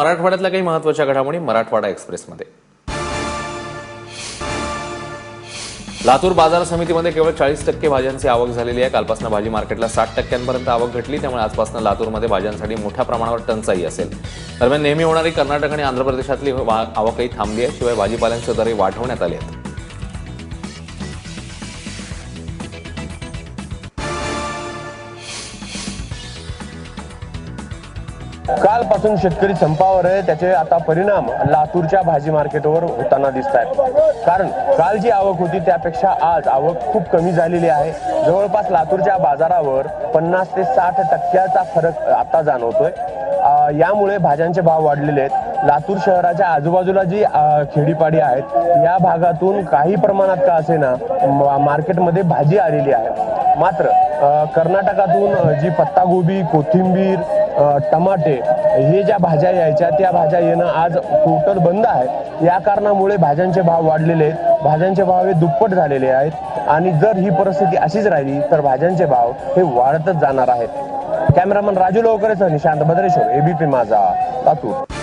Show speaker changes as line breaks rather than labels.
मराठवाड्यातल्या काही महत्त्वाच्या घडामोडी मराठवाडा एक्सप्रेसमध्ये. लातूर बाजार समितीमध्ये केवळ चाळीस टक्के भाज्यांची आवक झालेली आहे. कालपासून भाजी मार्केटला साठ टक्क्यांपर्यंत आवक घटली. त्यामुळे आजपासून लातूरमध्ये भाज्यांसाठी मोठ्या प्रमाणावर टंचाई असेल. दरम्यान नेहमी होणारी कर्नाटक आणि आंध्र प्रदेशातली वा- आवकही थांबली आहे. शिवाय भाजीपाल्यांचे दरही वाढवण्यात आले आहेत.
कालपासून शेतकरी संपावर आहे. त्याचे आता परिणाम लातूरच्या भाजी मार्केटवर होताना दिसत आहेत कारण काल जी आवक होती त्यापेक्षा आज आवक खूप कमी झालेली आहे. जवळपास लातूरच्या बाजारावर पन्नास ते साठ टक्क्याचा फरक आता जाणवतोय. यामुळे भाज्यांचे भाव वाढलेले आहेत. लातूर शहराच्या आजूबाजूला जी खेडीपाडी आहेत या भागातून काही प्रमाणात का असेना मार्केटमध्ये भाजी आलेली आहे. मात्र कर्नाटकातून जी जी पत्तागोबी कोथिंबीर टमाटे हे ज्या भाज्या यायच्या त्या भाज्या येणं आज टोटल बंद आहे. या कारणामुळे भाज्यांचे भाव वाढलेले आहेत. भाज्यांचे भाव हे दुप्पट झालेले आहेत. आणि जर ही परिस्थिती अशीच राहिली तर भाज्यांचे भाव हे वाढतच जाणार आहेत. कॅमेरामन राजू लोकरेसह निशांत भद्रेश्वर एबीपी माझा लातूर.